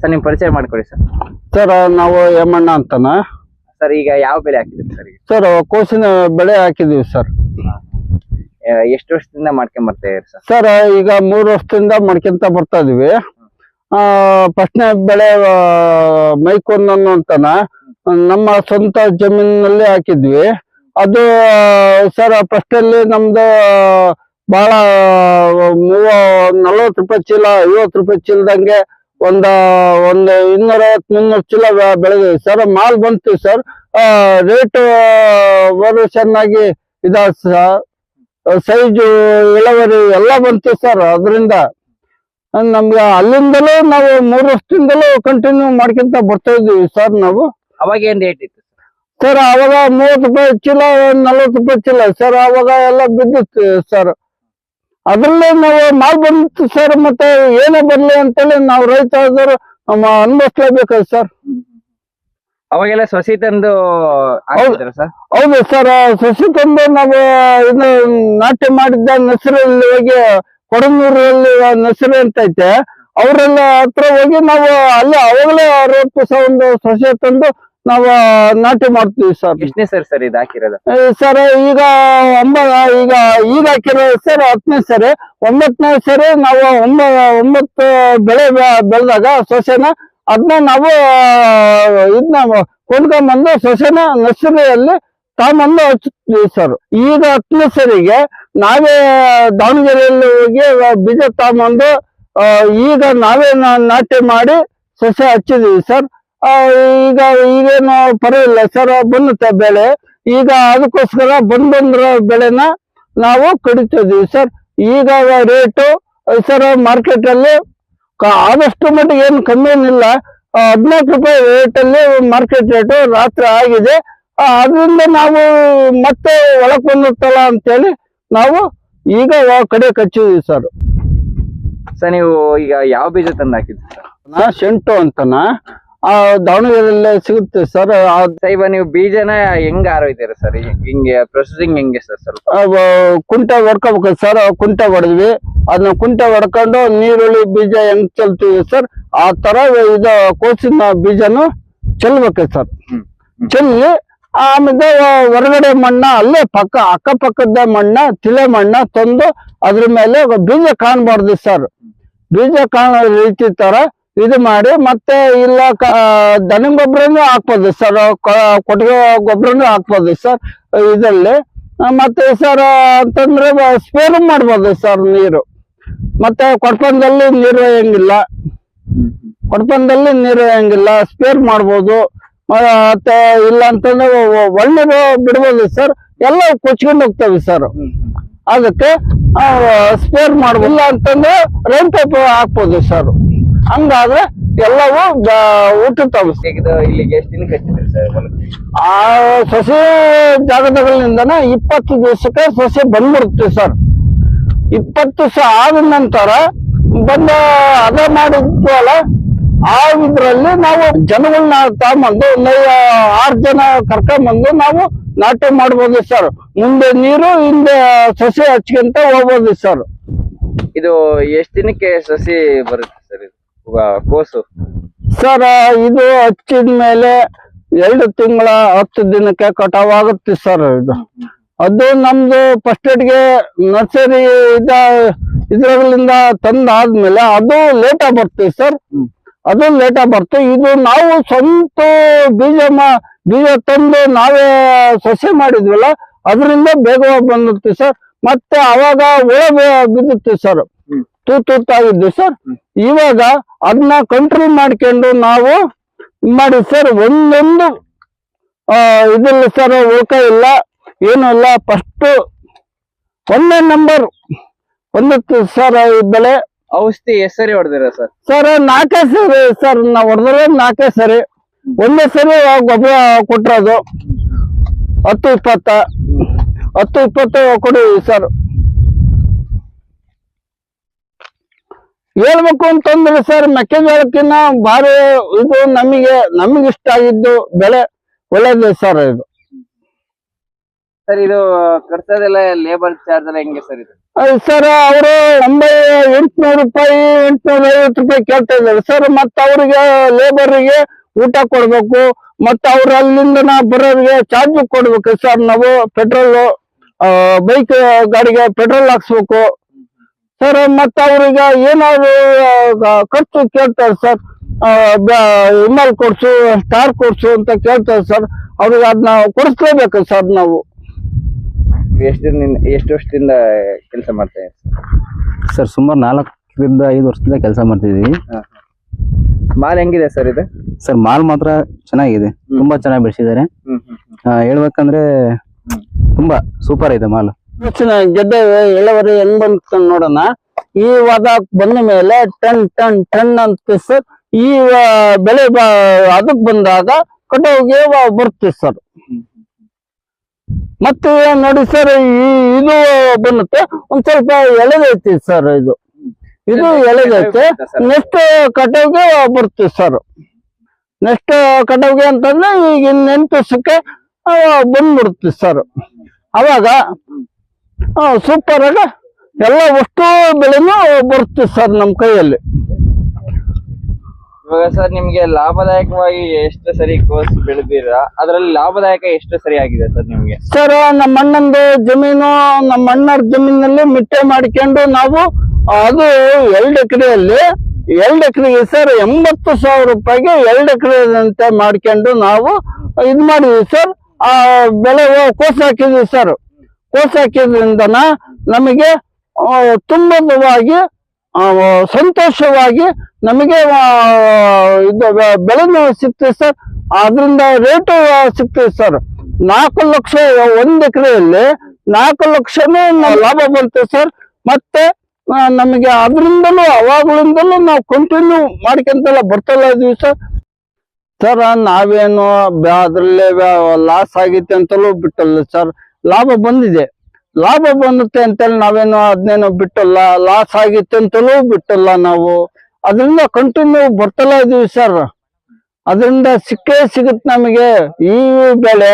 Sir ನಿಮ್ ಪರಿಚಯ ಮಾಡ್ಕೊಡಿ ಸರ್. ಸರ್ ನಾವು ಯಮಣ್ಣ ಅಂತನ? ಸರ್ ಈಗ ಯಾವ ಬೆಳೆ ಹಾಕಿದ್ರಿ ಸರ್ ಈಗ? ಸರ್ ಕೋಸಿನ ಬೆಳೆ ಹಾಕಿದೀವಿ ಸರ್. ಆ, ಎಷ್ಟು ವರ್ಷದಿಂದ ಮಾಡ್ಕೊಂಡ್ ಬರ್ತಾ ಇದ್ರಿ ಸರ್? ಸರ್ ಈಗ ಮೂರು ವರ್ಷದಿಂದ ಮಾಡ್ಕೊಂತ ಬರ್ತಾ ಇದೀವಿ. ಫಸ್ಟ್ನೇ ಬೆಳೆ ಆ, ಮೈಕೋನ್ ಅಂತನ? ನಮ್ಮ ಸ್ವಂತ ಜಮೀನಿನಲ್ಲಿ ಹಾಕಿದ್ವಿ. ಅದು ಸರ್ ಫಸ್ಟ್ ಅಲ್ಲಿ ನಮ್ದು ಬಹಳ ಮೂವ ನಲ್ವತ್ತು ರೂಪಾಯಿ ಚೀಲ ಐವತ್ತು ರೂಪಾಯಿ ಚೀಲದಂಗೆ ಒಂದ ಒಂದು ಇನ್ನೂರ ಮುನ್ನೂರು ಚೀಲ ಬೆ- ಬೆಳೆದಿವಿ ಸರ್ ಮಾಲ್ ಬಂತು ಸರ್. ರೇಟ್ ಬರೋ ಚೆನ್ನಾಗಿ ಇದ ಸೈಜು ಇಳುವರಿ ಎಲ್ಲ ಬಂತು ಸರ್ ಅದರಿಂದ. ನಮ್ಗೆ ಅಲ್ಲಿಂದಲೂ ನಾವು ಮೂರು ವರ್ಷದಿಂದಲೂ ಕಂಟಿನ್ಯೂ ಮಾಡ್ಕೊಂತ ಬರ್ತಾ ಇದೀವಿ ಸರ್ ನಾವು. ಅವಾಗ ಏನ್ ರೇಟ್ ಇತ್ತು ಸರ್ ಅವಾಗ ಮೂವತ್ತು ರೂಪಾಯಿ ಚೀಲ ನಲ್ವತ್ತು ರೂಪಾಯಿ ಚೀಲ. ಸರ್ ಅವಾಗ ಎಲ್ಲ ಬಿದ್ದಿತ್ತು ಸರ್. ಅದ್ರಲ್ಲೇ ನಾವು ಮಾಲ್ ಬಂದಿತ್ತು ಸರ್ ಮತ್ತೆ ಏನೇ ಬರ್ಲಿ ಅಂತೇಳಿ ನಾವು ರೈತ ನಮ್ಮ ಅನ್ಭವಿಸ್ಲೇಬೇಕು ಸರ್. ಅವಾಗೆಲ್ಲ ಸಸಿ ತಂದು ಸರ್? ಹೌದು ಸರ್ ಸಸಿ ತಂದು ನಾವು ಇದು ನಾಟ್ಯ ಮಾಡಿದ್ದ ನಸರಲ್ಲಿ ಹೋಗಿ ಕೊಡನೂರಲ್ಲಿ ನಸರು ಅಂತ ಐತೆ. ಅವರೆಲ್ಲ ಹತ್ರ ಹೋಗಿ ನಾವು ಅಲ್ಲಿ ಅವಾಗಲೇ ಅರವತ್ತು ಸಾವಿರ ಒಂದು ಸಸಿ ತಂದು ನಾವು ನಾಟಿ ಮಾಡ್ತೀವಿ ಸರ್. ಎಷ್ಟನೇ ಸರ್ ಸರ್ ಇದು ಹಾಕಿರೋದು? ಸರ್ ಈಗ ಒಂಬ ಈಗ ಈಗ ಹಾಕಿರೋ ಸರ್ ಹತ್ತನೇ ಸರಿ. ಒಂಬತ್ತನೇ ಸರಿ ನಾವು ಒಂಬ ಒಂಬತ್ತು ಬೆಳೆ ಬೆಳೆದಾಗ ಸೊಸೆನ ಅದನ್ನ ನಾವು ಇದನ್ನ ಕೊಂಡ್ಕೊಂಬಂದು ಸೊಸೆನ ನರ್ಸರಿಯಲ್ಲಿ ತಗೊಂಬಂದು ಹಚ್ಚುತ್ತೀವಿ ಸರ್. ಈಗ ಹತ್ತನೇ ಸರಿಗೆ ನಾವೇ ದಾವಣಗೆರೆಯಲ್ಲಿ ಹೋಗಿ ಬೀಜ ತಗೊಂಬಂದು ಈಗ ನಾವೇ ನಾ- ನಾಟಿ ಮಾಡಿ ಸೊಸೆ ಹಚ್ಚಿದೀವಿ ಸರ್. ಈಗ ಈಗೇನು ಪರವಾಗಿಲ್ಲ ಸರ್ ಬಂದುತ್ತೆ ಬೆಳೆ. ಈಗ ಅದಕ್ಕೋಸ್ಕರ ಬಂದ್ ಬಂದ್ರ ಬೆಳೆನ ನಾವು ಕಡಿತಿದೀವಿ ಸರ್. ಈಗ ರೇಟು ಸರ್ ಮಾರ್ಕೆಟ್ ಅಲ್ಲಿ ಆದಷ್ಟು ಮಟ್ಟಿಗೆ ಏನು ಕಮ್ಮಿ ಏನಿಲ್ಲ. ಹದಿನಾಲ್ಕು ರೂಪಾಯಿ ರೇಟ್ ಅಲ್ಲಿ ಮಾರ್ಕೆಟ್ ರೇಟು ರಾತ್ರಿ ಆಗಿದೆ. ಅದರಿಂದ ನಾವು ಮತ್ತೆ ಒಳಕ್ ಬಂದಿರ್ತಲ್ಲ ಅಂತೇಳಿ ನಾವು ಈಗ ಕಡೆ ಕಚ್ಚಿದ್ವಿ ಸರ್. ಸರ್ ನೀವು ಈಗ ಯಾವ ಬೀಜ ತಂದು ಹಾಕಿದ್ರಿ ಸರ್? ನಾ ಶೆಂಟು ಅಂತನ? ಆ ದಾವಣಗೆರೆಯಲ್ಲೇ ಸಿಗುತ್ತೆ ಸರ್. ಸೈಬ ನೀವು ಬೀಜನ ಹೆಂಗ ಆರೋಗ್ಯ ಸರ್? ಹಿಂಗೆ ಪ್ರೊಸೆಸಿಂಗ್ ಹೆಂಗೆ ಸರ್ ಸ್ವಲ್ಪ? ಕುಂಟೆ ಹೊಡ್ಕೋಬೇಕು ಸರ್. ಕುಂಟೆ ಹೊಡೆದ್ವಿ. ಅದನ್ನ ಕುಂಟೆ ಹೊಡ್ಕೊಂಡು ನೀರುಳ್ಳಿ ಬೀಜ ಹೆಂಗ್ ಚೆಲ್ತೀವಿ ಸರ್ ಆ ತರ ಇದು ಕೋಸಿನ ಬೀಜನು ಚೆಲ್ಬೇಕು ಸರ್. ಚೆಲ್ಲಿ ಆಮೇಲೆ ಹೊರಗಡೆ ಮಣ್ಣ ಅಲ್ಲೇ ಪಕ್ಕ ಅಕ್ಕಪಕ್ಕದ ಮಣ್ಣ ತಿಳೆ ಮಣ್ಣ ತಂದು ಅದ್ರ ಮೇಲೆ ಬೀಜ ಕಾಣಬಾರ್ದು ಸರ್. ಬೀಜ ಕಾಣೋ ರೀತಿ ತರ ಇದು ಮಾಡಿ ಮತ್ತೆ ಇಲ್ಲ ದನ ಗೊಬ್ಬರನು ಹಾಕ್ಬೋದು ಸರ್. ಕೊಟ್ಟಿಗೆ ಗೊಬ್ಬರನು ಹಾಕ್ಬೋದು ಸರ್, ಇದರಲ್ಲಿ. ಮತ್ತೆ ಸರ್, ಅಂತಂದ್ರೆ ಸ್ಪೇರ್ ಮಾಡ್ಬೋದು ಸರ್ ನೀರು. ಮತ್ತೆ ಕೊಡ್ಪಂದಲ್ಲಿ ನೀರು ಹೆಂಗಿಲ್ಲ ಕೊಡ್ಪಂದಲ್ಲಿ ನೀರು ಹೆಂಗಿಲ್ಲ ಸ್ಪೇರ್ ಮಾಡ್ಬೋದು. ಮತ್ತೆ ಇಲ್ಲ ಅಂತಂದ್ರೆ ಒಳ್ಳೆ ಬಿಡ್ಬೋದು ಸರ್. ಎಲ್ಲ ಕೊಚ್ಕೊಂಡು ಹೋಗ್ತೇವೆ ಸರ್. ಅದಕ್ಕೆ ಸ್ಪೇರ್ ಮಾಡ್ಬೋದು. ಇಲ್ಲ ಅಂತಂದ್ರೆ ರೈನ್ ಪೈಪ್ ಹಾಕ್ಬೋದು ಸರ್. ಹಂಗಾದ್ರೆ ಎಲ್ಲವೂ ಹುಟ್ಟುತ್ತವೆ ಇಲ್ಲಿಗೆ ಎಷ್ಟು ಸರ್ ಆ ಸಸಿ ಜಾಗದಗಳಿಂದನ ಇಪ್ಪತ್ತು ದಿವಸಕ್ಕೆ ಸಸಿ ಬಂದ್ಬಿಡುತ್ತೆ ಸರ್. ಇಪ್ಪತ್ತು ದಿವಸ ಆದ ನಂತರ ಬಂದ ಅದ ಮಾಡಿದ್ವಲ್ಲ ಆ ಇದ್ರಲ್ಲಿ ನಾವು ಜನಗಳನ್ನ ತಗೊಂಬಂದು ಒಂದು ಆರು ಜನ ಕರ್ಕೊಂಬಂದು ನಾವು ನಾಟಿ ಮಾಡ್ಬೋದು ಸರ್. ಮುಂದೆ ನೀರು ಹಿಂದೆ ಸಸಿ ಹಚ್ಕೊಂತ ಹೋಗ್ಬೋದು ಸರ್. ಇದು ಎಷ್ಟು ದಿನಕ್ಕೆ ಸಸಿ ಬರುತ್ತೆ? ಕೋಸು. ಸರ್, ಇದು ಹಚ್ಚಿದ ಮೇಲೆ ಎರಡು ತಿಂಗಳ, ಹತ್ತು ದಿನಕ್ಕೆ ಕಟಾವ್ ಆಗುತ್ತೆ ಸರ್ ಇದು. ಅದು ನಮ್ದು ಫಸ್ಟ್ ಏಡ್ಗೆ ನರ್ಸರಿ ಇದ ಇದ್ರಗಳಿಂದ ತಂದಾದ್ಮೇಲೆ ಅದು ಲೇಟ್ ಆಗಿ ಬರ್ತದೆ ಸರ್. ಅದು ಲೇಟ್ ಆಗಿ ಬರ್ತದೆ ಇದು ನಾವು ಸ್ವಂತ ಬೀಜ ಬೀಜ ತಂದು ನಾವೇ ಸಸಿ ಮಾಡಿದ್ವಲ್ಲ, ಅದರಿಂದ ಬೇಗ ಬಂದಿರ್ತೀವಿ ಸರ್. ಮತ್ತೆ ಅವಾಗ ಹುಳ ಬೇ- ಬಿದ್ದುತ್ತೆ ಸರ್. ಹ್ಮ್. ತೂತ್ ತೂತಾಗಿದ್ದು ಸರ್ ಇವಾಗ ಅದನ್ನ ಕಂಟ್ರೋಲ್ ಮಾಡ್ಕೊಂಡು ನಾವು ಮಾಡಿ ಸರ್ ಒಂದೊಂದು ಇದಿಲ್ಲ ಸರ್ ಉಳ್ಕ ಇಲ್ಲ ಏನು ಇಲ್ಲ. ಫಸ್ಟ್ ಒಂದೇ ನಂಬರ್ ಒಂದತ್ತು ಸರ್ ಬೆಳೆ. ಔಷಧಿ ಹೆಸರಿ ಸರಿ ಹೊಡೆದಿರ ಸರ್? ಸರ್ ನಾಲ್ಕೇ ಸರಿ ಸರ್ ನಾವು ಹೊಡೆದ್ರೆ ನಾಲ್ಕೇ ಸರಿ. ಒಂದೇ ಸರಿ ಗೊಬ್ಬರ ಕೊಟ್ಟಿರೋದು ಹತ್ತು ಇಪ್ಪತ್ತ. ಹತ್ತು ಇಪ್ಪತ್ತು ಕೊಡಿ ಸರ್. ಹೇಳ್ಬೇಕು ಅಂತಂದ್ರೆ ಸರ್ ಮೆಕ್ಕೆಜೋಳಕ್ಕಿನ್ನ ಬಾರಿ ಇದು ನಮಗೆ ನಮಗೆ ಇಷ್ಟ ಆಗಿದ್ದು ಬೆಳೆ ಒಳ್ಳೇದೇ ಸರ್ ಇದು. ಸರ್ ಇದು ಖರ್ಚದೆಲ್ಲ ಲೇಬರ್ ಚಾರ್ಜ್ ಎಲ್ಲ ಹೆಂಗೆ ಸರ್ ಇದು? ಸರ್ ಅವರು ಒಂಬೈ ಎಂಟ್ನೂರು ರೂಪಾಯಿ ಎಂಟ್ನೂರ ಐವತ್ತು ರೂಪಾಯಿ ಕೇಳ್ತಾ ಇದ್ದಾರೆ. ಸರ್ ಮತ್ತೆ ಅವರಿಗೆ ಲೇಬರ್ಗೆ ಊಟ ಕೊಡ್ಬೇಕು ಮತ್ತೆ ಅವ್ರ ಅಲ್ಲಿಂದ ನಾ ಬರೋರಿಗೆ ಚಾರ್ಜ್ ಕೊಡ್ಬೇಕು ಸರ್ ನಾವು. ಪೆಟ್ರೋಲ್ ಬೈಕ್ ಗಾಡಿಗೆ ಪೆಟ್ರೋಲ್ ಹಾಕ್ಸ್ಬೇಕು. ಸರ್ ಮತ್ತೆ ಅವ್ರಿಗೆ ಏನಾದ್ರು ಖರ್ಚು ಕೇಳ್ತಾರೆ ಸರ್ ಇಮೇಲ್ ಕೊಡ್ಸು ಸ್ಟಾರ್ ಕೊಡ್ಸು ಅಂತ ಕೇಳ್ತಾರೆ ಸರ್ ಅವ್ರಿಗೆ ಅದನ್ನ ಕೊಡಿಸ್ಲೇಬೇಕು ಸರ್ ನಾವು. ಎಷ್ಟು ದಿನದಿಂದ ಎಷ್ಟು ವರ್ಷದಿಂದ ಕೆಲಸ ಮಾಡ್ತಾ ಇದ್ದೀರಿ? ಸರ್ ಸುಮಾರು ನಾಲ್ಕರಿಂದ ಐದು ವರ್ಷದಿಂದ ಕೆಲಸ ಮಾಡ್ತಿದ್ದೀವಿ ಮಾಲ್ ಹೆಂಗಿದೆ ಸರ್ ಇದು? ಸರ್ ಮಾಲ್ ಮಾತ್ರ ಚೆನ್ನಾಗಿದೆ. ತುಂಬಾ ಚೆನ್ನಾಗಿ ಬೆಳೆಸಿದ್ದಾರೆ. ಹೇಳ್ಬೇಕಂದ್ರೆ ತುಂಬಾ ಸೂಪರ್ ಇದೆ ಮಾಲ್. ಯೋಚನೆ ಗೆಡ್ಡೆ ಇಳುವರಿ ಹೆಂಗ್ ಬಂತ ನೋಡೋಣ. ಈ ವಾದ ಬಂದ ಮೇಲೆ ಟನ್ ಟನ್ ಟನ್ ಅಂತ ಸರ್ ಈ ಬೆಳೆ ಅದಕ್ಕೆ ಅದಕ್ ಬಂದಾಗ ಕಟಾವಿಗೆ ಬರ್ತೀವಿ ಬರುತ್ತೆ ಸರ್ ಮತ್ತೆ ನೋಡಿ ಸರ್ ಈ ಇದು ಬಂದತ್ತೆ ಒಂದ್ ಸ್ವಲ್ಪ ಎಳೆದೈತಿ ಸರ್ ಇದು. ಇದು ಎಳೆದೈತೆ ನೆಕ್ಸ್ಟ್ ಕಟಾವಿಗೆ ಬರುತ್ತೆ ಸರ್ ನೆಕ್ಸ್ಟ್ ಕಟಾವಿಗೆ ಅಂತಂದ್ರೆ ಈಗ ಇನ್ನೆಂಟು ವರ್ಷಕ್ಕೆ ಬಂದ್ಬಿಡ್ತೀವಿ ಸರ್ ಅವಾಗ ಸೂಪರ್ ಆಗ ಎಲ್ಲ ಅಷ್ಟು ಬೆಳೆನೂ ಬರುತ್ತೆ ಸರ್ ನಮ್ಮ ಕೈಯಲ್ಲಿ. ಇವಾಗ ಸರ್ ನಿಮ್ಗೆ ಲಾಭದಾಯಕವಾಗಿ ಎಷ್ಟು ಸರಿ ಕೋಸ್ ಬೆಳೆದಿರಾ? ಅದರಲ್ಲಿ ಲಾಭದಾಯಕ ಎಷ್ಟು ಸರಿ ಆಗಿದೆ ಸರ್ ನಿಮ್ಗೆ? ಸರ್ ನಮ್ಮ ಅಣ್ಣಂದು ಜಮೀನು ನಮ್ಮ ಅಣ್ಣರ ಜಮೀನಲ್ಲಿ ಮಿಟ್ಟೆ ಮಾಡ್ಕೊಂಡು ನಾವು ಅದು ಎರಡು ಎಕರೆಯಲ್ಲಿ ಎರಡು ಎಕರೆಗೆ ಸರ್ ಎಂಬತ್ತು ಸಾವಿರ ರೂಪಾಯಿಗೆ ಎರಡು ಎಕರೆ ಅಂತ ಮಾಡ್ಕೊಂಡು ನಾವು ಇದು ಮಾಡಿದ್ವಿ ಸರ್. ಆ ಬೆಳೆ ಕೋಸ ಹಾಕಿದ್ವಿ ಸರ್. ಕೋಸ ಹಾಕಿದ್ರಿಂದನ ನಮಗೆ ತುಂಬವಾಗಿ ಸಂತೋಷವಾಗಿ ನಮಗೆ ಇದು ಬೆಳೆನೂ ಸಿಗ್ತದೆ ಸರ್. ಅದರಿಂದ ರೇಟು ಸಿಗ್ತದೆ ಸರ್. ನಾಲ್ಕು ಲಕ್ಷ ಒಂದು ಎಕರೆಯಲ್ಲಿ ನಾಲ್ಕು ಲಕ್ಷನೂ ಲಾಭ ಬಂತು ಸರ್. ಮತ್ತೆ ನಮಗೆ ಅದರಿಂದಲೂ, ಅವಾಗಲಿಂದಲೂ ನಾವು ಕಂಟಿನ್ಯೂ ಮಾಡ್ಕೊಂತೆಲ್ಲ ಬರ್ತಲ್ಲ ಇದೀವಿ ಸರ್. ಸರ್, ನಾವೇನು ಅದ್ರಲ್ಲೇ ಲಾಸ್ ಆಗೈತೆ ಅಂತಲೂ ಬಿಟ್ಟಲ್ಲ ಸರ್. ಲಾಭ ಬಂದಿದೆ. ಲಾಭ ಬಂದುತ್ತೆ ಅಂತೇಳಿ ನಾವೇನು ಅದನ್ನೇನು ಬಿಟ್ಟಲ್ಲ ಲಾಸ್ ಆಗಿತ್ತು ಅಂತಲೂ ಬಿಟ್ಟಲ್ಲ ನಾವು. ಅದರಿಂದ ಕಂಟಿನ್ಯೂ ಬರ್ತಲ್ಲ ಇದೀವಿ ಸರ್ ಅದರಿಂದ ಸಿಕ್ಕೇ ಸಿಗುತ್ತೆ ನಮಗೆ. ಈ ಬೆಳೆ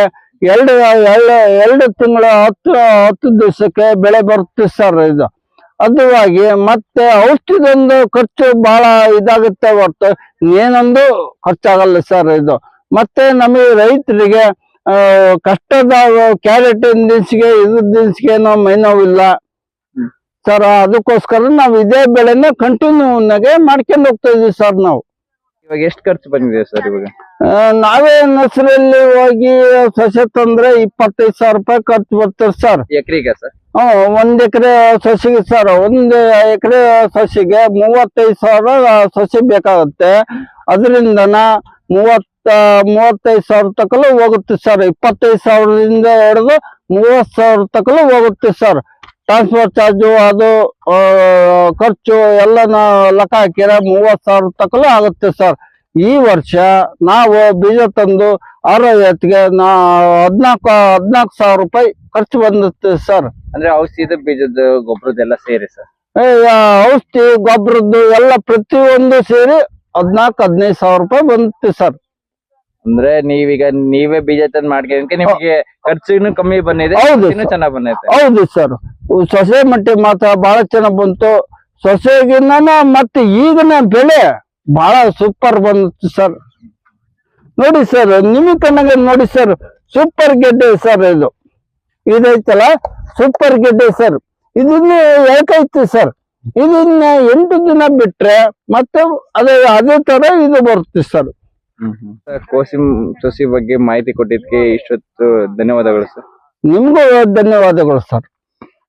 ಎರಡು ಎರಡು ಎರಡು ತಿಂಗಳ ಹತ್ತು ಹತ್ತು ದಿವಸಕ್ಕೆ ಬೆಳೆ ಬರುತ್ತೆ ಸರ್ ಇದು. ಅದುವಾಗಿ ಮತ್ತೆ ಔಷಧಿದೊಂದು ಖರ್ಚು ಬಹಳ ಇದಾಗುತ್ತೆ ಹೊರತು, ಏನೊಂದು ಖರ್ಚಾಗಲ್ಲ ಸರ್ ಇದು. ಮತ್ತೆ ನಮಗೆ ರೈತರಿಗೆ ಕಷ್ಟದ ಕ್ಯಾರೆಟ್ ದಿನಸಿಗೆ ಇದ್ರ ದಿನಸಿಗೆ ನಾವು ಮೈನೋವಿಲ್ಲ ಸರ್ ಅದಕ್ಕೋಸ್ಕರ ನಾವು ಇದೇ ಬೆಳೆನ ಕಂಟಿನ್ಯೂ ಮಾಡ್ಕೊಂಡು ಹೋಗ್ತಾ ಇದೀವಿ ಸರ್ ನಾವು. ಇವಾಗ ಎಷ್ಟು ಖರ್ಚು ಬಂದಿದೆ ಸರ್ ಇವಾಗ? ನಾವೇ ನರ್ಸರಿಯಲ್ಲಿ ಹೋಗಿ ಸಸ್ಯ ತಂದ್ರೆ ಇಪ್ಪತ್ತೈದು ಸಾವಿರ ರೂಪಾಯಿ ಖರ್ಚು ಬರ್ತದೆ ಸರ್ ಎಕರೆಗೆ ಸರ್ ಹ್ಮ್ ಒಂದ್ ಎಕರೆ ಸಸಿಗೆ ಸರ್ ಒಂದ್ ಎಕರೆ ಸಸಿಗೆ ಮೂವತ್ತೈದು ಸಾವಿರ ಸಸಿ ಬೇಕಾಗುತ್ತೆ. ಅದರಿಂದನ ಮೂವತ್ತ ಮೂವತ್ತೈದು ಸಾವಿರ ತಕಲು ಹೋಗುತ್ತೆ ಸರ್. ಇಪ್ಪತ್ತೈದು ಸಾವಿರದಿಂದ ಹಿಡಿದು ಮೂವತ್ತು ಸಾವಿರ ತಕಲು ಹೋಗುತ್ತೆ ಸರ್. ಟ್ರಾನ್ಸ್ಫರ್ ಚಾರ್ಜು ಅದು ಖರ್ಚು ಎಲ್ಲ ನಾವು ಲೆಕ್ಕ ಹಾಕಿರ ಮೂವತ್ತು ಸಾವಿರ ತಕಲು ಆಗುತ್ತೆ ಸರ್. ಈ ವರ್ಷ ನಾವು ಬೀಜ ತಂದು ಆರೋಗ್ಯಕ್ಕೆ ನಾ ಹದಿನಾಲ್ಕು ಹದಿನಾಲ್ಕು ಸಾವಿರ ರೂಪಾಯಿ ಖರ್ಚು ಬಂದಿತ್ತು ಸರ್. ಅಂದ್ರೆ ಔಷಧಿ ಬೀಜದ ಗೊಬ್ಬರದ್ದೆಲ್ಲ ಸೇರಿ ಸರ್? ಔಷಧಿ ಗೊಬ್ಬರದ್ದು ಎಲ್ಲ ಪ್ರತಿಯೊಂದು ಸೇರಿ ಹದ್ನಾಲ್ಕು ಹದಿನೈದು ಸಾವಿರ ರೂಪಾಯಿ ಬಂತು ಸರ್. ಅಂದ್ರೆ ನೀವೀಗ ನೀವೇ ಬೀಜ ತಂದು ಮಾಡ್ಕೊಂಡ್ರೆ ನಿಮಗೆ ಖರ್ಚು ಕಮ್ಮಿ ಬಂದಿದೆ ಹೌದು ಇನ್ನೂ ಸರ್. ಬಂದೈತೆ. ಹೌದು ಸರ್. ಸೊಸೆ ಮಟ್ಟಿ ಮಾತ್ರ ಬಹಳ ಚೆನ್ನಾಗಿ ಬಂತು. ಸೊಸೆಗಿನ್ನ ಮತ್ತೆ ಈಗಿನ ಬೆಳೆ ಬಹಳ ಸೂಪರ್ ಬಂತು ಸರ್. ನೋಡಿ ಸರ್ ನಿಮಗೆ ಕಣ್ಣಾಗ ನೋಡಿ ಸರ್ ಸೂಪರ್ ಗೆಡ್ಡೆ ಸರ್ ಇದು. ಇದೈತಲ್ಲ ಸೂಪರ್ ಗೆಡ್ಡೆ ಸರ್. ಇದನ್ನ ಯಾಕೈತಿ ಸರ್. ಇದನ್ನ ಎಂಟು ದಿನ ಬಿಟ್ರೆ ಮತ್ತೆ ಅದೇ ಅದೇ ತರ ಇದು ಬರುತ್ತೆ ಸರ್ ಕೋಸಿಂ ಸಸಿ ಬಗ್ಗೆ ಮಾಹಿತಿ ಕೊಟ್ಟಿದ್ದಕ್ಕೆ ಇಷ್ಟೊತ್ತು ಧನ್ಯವಾದಗಳು ಸರ್. ನಿಮ್ಗೂ ಧನ್ಯವಾದಗಳು ಸರ್.